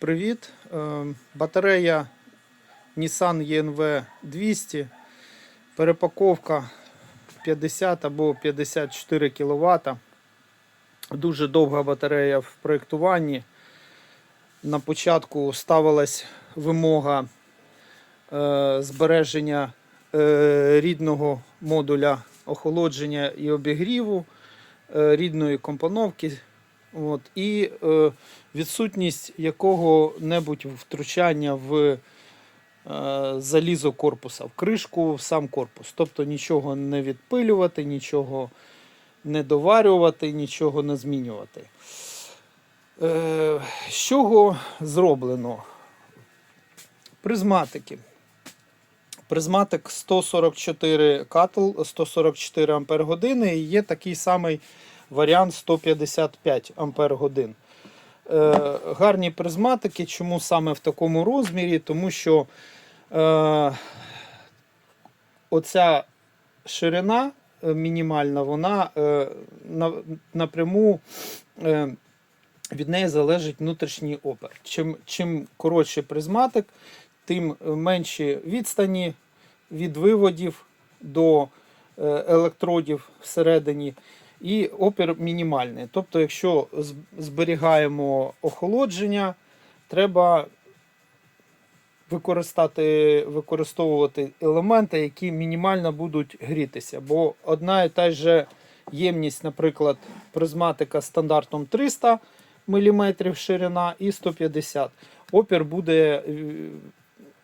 Привіт. Е, Батарея Nissan ENV 200. Перепаковка 50 або 54 кВт. Дуже довга батарея в проєктуванні. На початку ставилась вимога е, збереження е, рідного модуля охолодження і обігріву, рідної компоновки. От, і е, відсутність якого-небудь втручання в е, залізо корпуса, в кришку, в сам корпус. Тобто нічого не відпилювати, нічого не доварювати, нічого не змінювати. Е, з чого зроблено? Призматики. Призматик 144 катл, 144 ампер години і є такий самий варіант 155 ампер годин. Е, гарні призматики. Чому саме в такому розмірі? Тому що е, оця ширина е, мінімальна, вона е, на, напряму е, від неї залежить внутрішній опер. Чим, чим коротший призматик, тим менші відстані від виводів до е, електродів всередині. І опір мінімальний. Тобто, якщо зберігаємо охолодження, треба використати, використовувати елементи, які мінімально будуть грітися. Бо одна і та ж ємність, наприклад, призматика стандартом 300 мм ширина і 150 Опір буде е,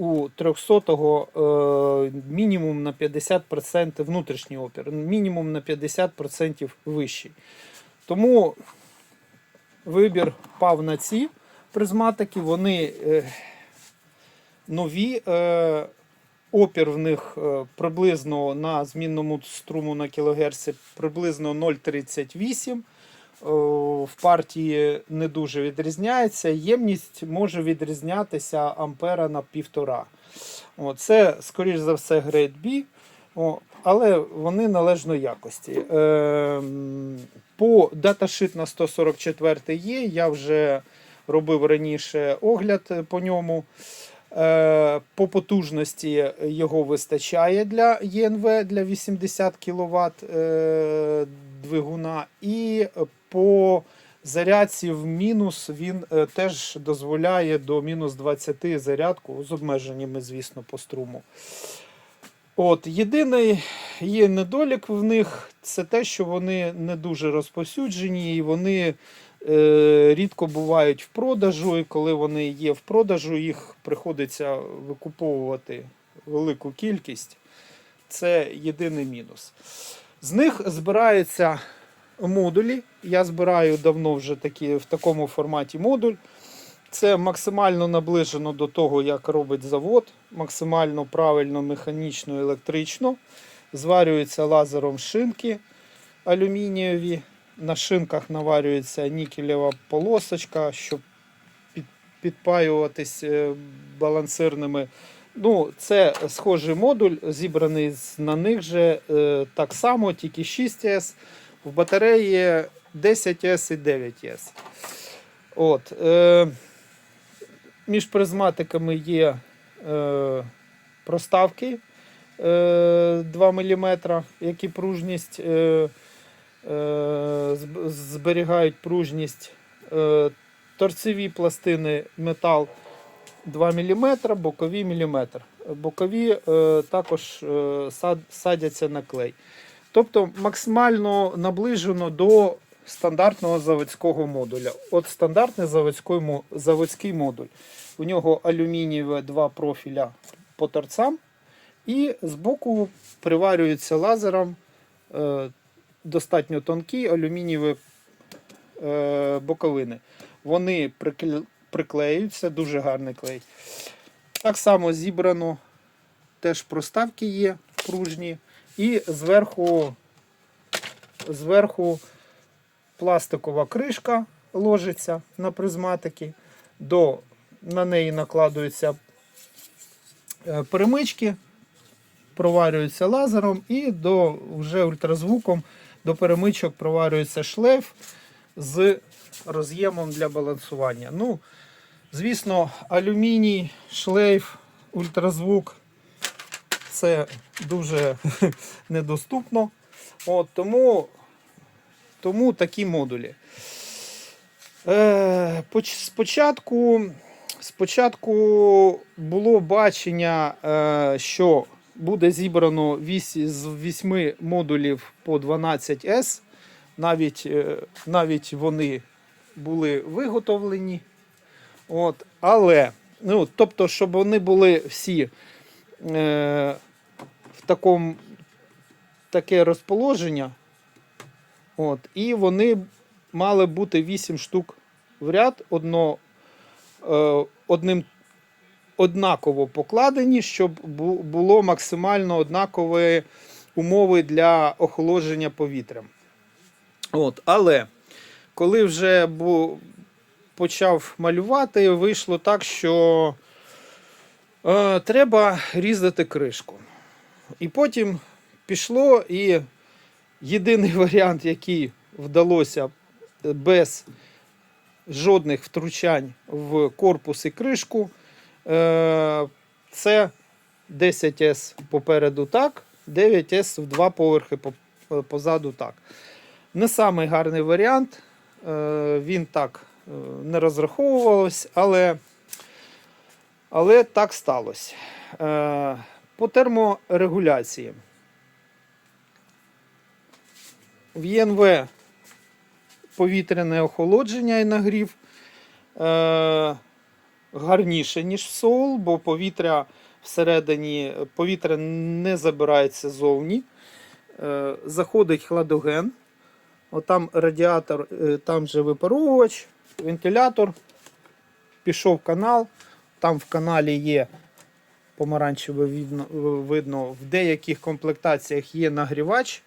у 300-го е, мінімум на 50% внутрішній опір, мінімум на 50% вищий. Тому вибір пав на ці призматики, вони е, нові. Е, опір в них е, приблизно на змінному струму на кілогерц приблизно 0,38. О, В партії не дуже відрізняється. Ємність може відрізнятися ампера на півтора. Це, скоріш за все, Grade B, але вони належної якості. Е, по даташит на 144 є. Я вже робив раніше огляд е, по ньому. Е, По потужності його вистачає для ЄНВ для 80 кВт е, двигуна. І по зарядці в мінус він е, теж дозволяє до мінус 20 зарядку з обмеженнями, звісно, по струму. От, єдиний є недолік в них це те, що вони не дуже розповсюджені і вони е, рідко бувають в продажу. І коли вони є в продажу, їх приходиться викуповувати велику кількість. Це єдиний мінус. З них збираються модулі. Я збираю давно вже такі, в такому форматі модуль. Це максимально наближено до того, як робить завод, максимально правильно, механічно, електрично. Зварюються лазером шинки алюмінієві. На шинках наварюється нікелева полосочка, щоб під, підпаюватись е, балансирними. Ну, це схожий модуль, зібраний на них же е, так само, тільки 6С. В батареї 10С і 9С. От, е, між призматиками є е, проставки е, 2 мм, які пружність е, е, зберігають пружність. Е, торцеві пластини метал 2 мм, бокові мм. Бокові е, також е, сад, садяться на клей. Тобто максимально наближено до стандартного заводського модуля. От стандартний заводський, заводський модуль. У нього алюмінієве два профіля по торцам, і збоку приварюється лазером е, достатньо тонкі алюмінієві е, боковини. Вони прикл- приклеюються, дуже гарний клей. Так само зібрано, теж проставки є пружні. І зверху, зверху пластикова кришка ложиться на призматики. До, на неї накладуються е, перемички, проварюються лазером і до вже ультразвуком до перемичок проварюється шлейф з роз'ємом для балансування. Ну, Звісно, алюміній, шлейф, ультразвук це дуже недоступно. От, тому, тому такі модулі. Е, спочатку, спочатку було бачення, е, що буде зібрано з 8 модулів по 12S. Навіть, е, навіть вони були виготовлені. От, але, ну, тобто, щоб вони були всі в таке розположення. От, і вони мали бути 8 штук в ряд, одно, е, одним однаково покладені, щоб було максимально однакові умови для охолодження повітрям. От, але коли вже бу, почав малювати, вийшло так, що е, треба різати кришку. І потім пішло, і єдиний варіант, який вдалося без жодних втручань в корпус і кришку, е, це 10С попереду так, 9С в два поверхи позаду так. Не самий гарний варіант. е, Він так е, не розраховувався, але, але так сталося. По терморегуляції. В ЄНВ повітряне охолодження і нагрів е, гарніше, ніж в Соул, бо повітря всередині повітря не забирається зовні. Е, заходить хладоген. Отам радіатор, е, там же випаровувач, вентилятор. Пішов канал. Там в каналі є помаранчеве видно, видно, в деяких комплектаціях є нагрівач.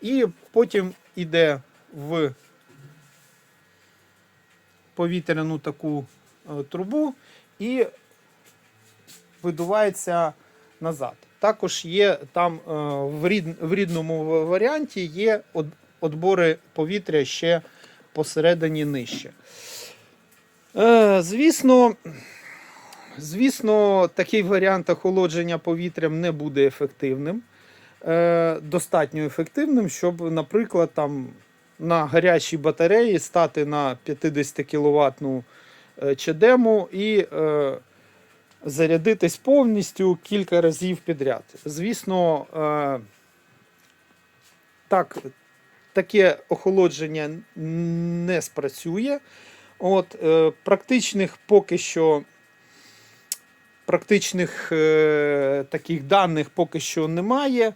І потім йде в повітряну таку е, трубу і видувається назад. Також є там е, в, рідному варіанті є от- отбори повітря ще посередині нижче. Е, Звісно, звісно, такий варіант охолодження повітрям не буде ефективним. Е, Достатньо ефективним, щоб, наприклад, там на гарячій батареї стати на 50 кВт чадему і е, зарядитись повністю кілька разів підряд. Звісно, е, так, таке охолодження не спрацює. От, е, практичних поки що практичних е, таких даних поки що немає.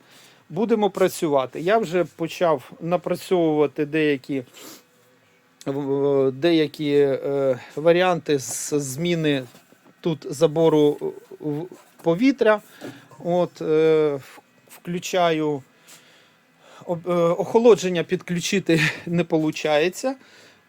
Будемо працювати. Я вже почав напрацьовувати деякі, деякі е, варіанти з зміни тут забору повітря. От, е, включаю е, охолодження підключити не виходить.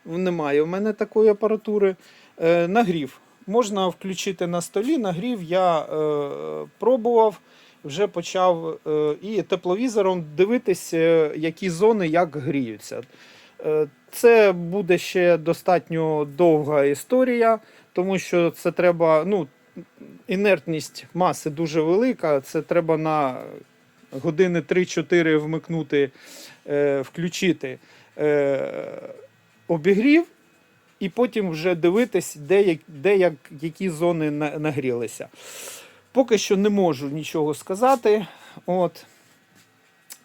Немає в мене такої апаратури. Е, Нагрів. Можна включити на столі. Нагрів я е, пробував, вже почав е, і тепловізором дивитися, які зони як гріються. Е, Це буде ще достатньо довга історія, тому що це треба. Ну, інертність маси дуже велика. Це треба на години 3-4 вмикнути, е, включити е, обігрів, і потім вже дивитись, де, де як, які зони нагрілися. Поки що не можу нічого сказати. От.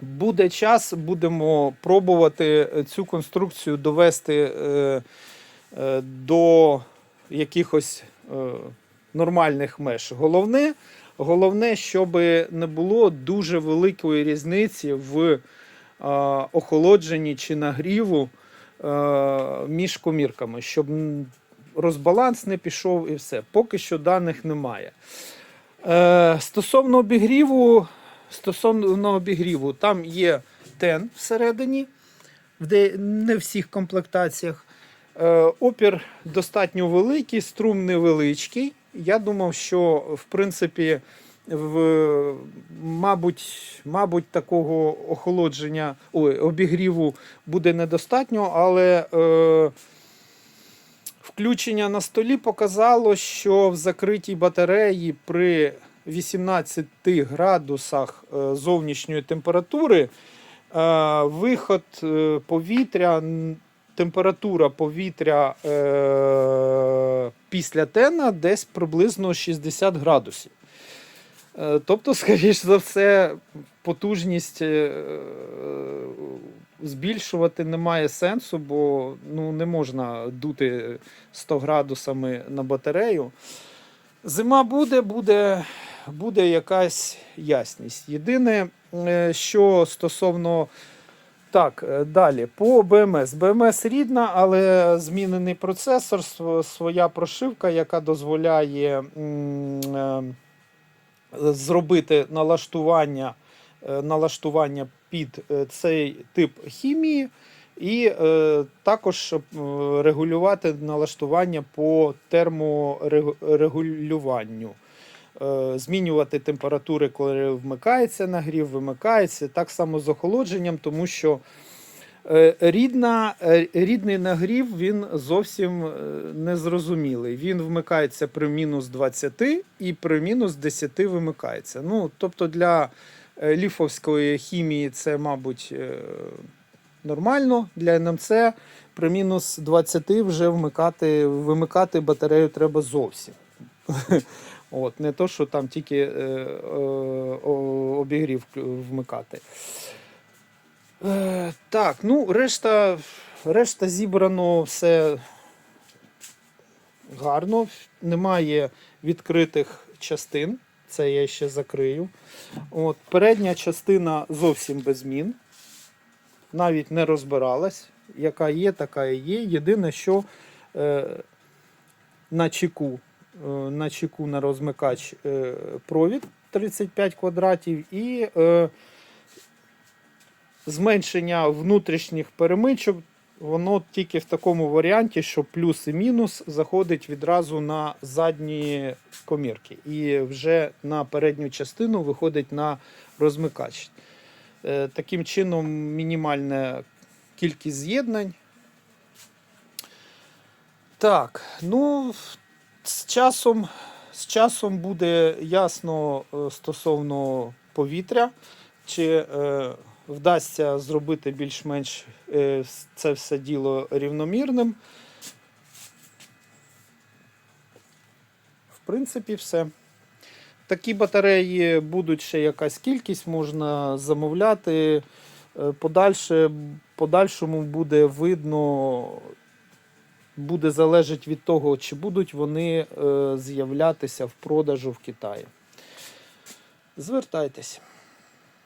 Буде час, будемо пробувати цю конструкцію довести е, е, до якихось е, нормальних меж. Головне, головне, щоб не було дуже великої різниці в е, охолодженні чи нагріву між комірками, щоб розбаланс не пішов і все. Поки що даних немає. Е, стосовно обігріву, стосовно обігріву, там є тен всередині, де, не всіх комплектаціях. Е, опір достатньо великий, струм невеличкий. Я думав, що в принципі, в, мабуть, мабуть, такого охолодження, ой, обігріву буде недостатньо, але е, Включення на столі показало, що в закритій батареї при 18 градусах е, зовнішньої температури е, виход е, повітря, температура повітря е, після тена десь приблизно 60 градусів. Е, Тобто, скоріш за все, потужність е, збільшувати немає сенсу, бо ну, не можна дути 100 градусами на батарею. Зима буде, буде, буде якась ясність. Єдине, е, що стосовно. Так, далі. По БМС. БМС рідна, але змінений процесор, своя прошивка, яка дозволяє м, зробити налаштування, е, налаштування під е, цей тип хімії, і е, також регулювати налаштування по терморегулюванню. Змінювати температури, коли вмикається нагрів, вимикається, так само з охолодженням, тому що рідна, е, рідний нагрів він зовсім е, незрозумілий. Він вмикається при мінус 20 і при мінус 10 вимикається. Ну, тобто для е, ліфовської хімії це, мабуть, е, нормально. Для НМЦ при мінус 20 вже вмикати, вимикати батарею треба зовсім. От, не то, що там тільки е, е, обігрів вмикати. Е, так, ну, решта, решта зібрано все гарно. Немає відкритих частин. Це я ще закрию. От, передня частина зовсім без змін. Навіть не розбиралась. Яка є, така і є. Єдине, що е, на чеку, е, на чеку на розмикач е, провід 35 квадратів і е, зменшення внутрішніх перемичок. Воно тільки в такому варіанті, що плюс і мінус заходить відразу на задні комірки. І вже на передню частину виходить на розмикач. Е, Таким чином, мінімальна кількість з'єднань. Так, ну, з часом, з часом буде ясно е, стосовно повітря, чи е, вдасться зробити більш-менш е, це все діло рівномірним. В принципі, все. Такі батареї будуть ще якась кількість, можна замовляти. Е, Подальше, подальшому буде видно, буде залежати від того, чи будуть вони е, з'являтися в продажу в Китаї. Звертайтесь.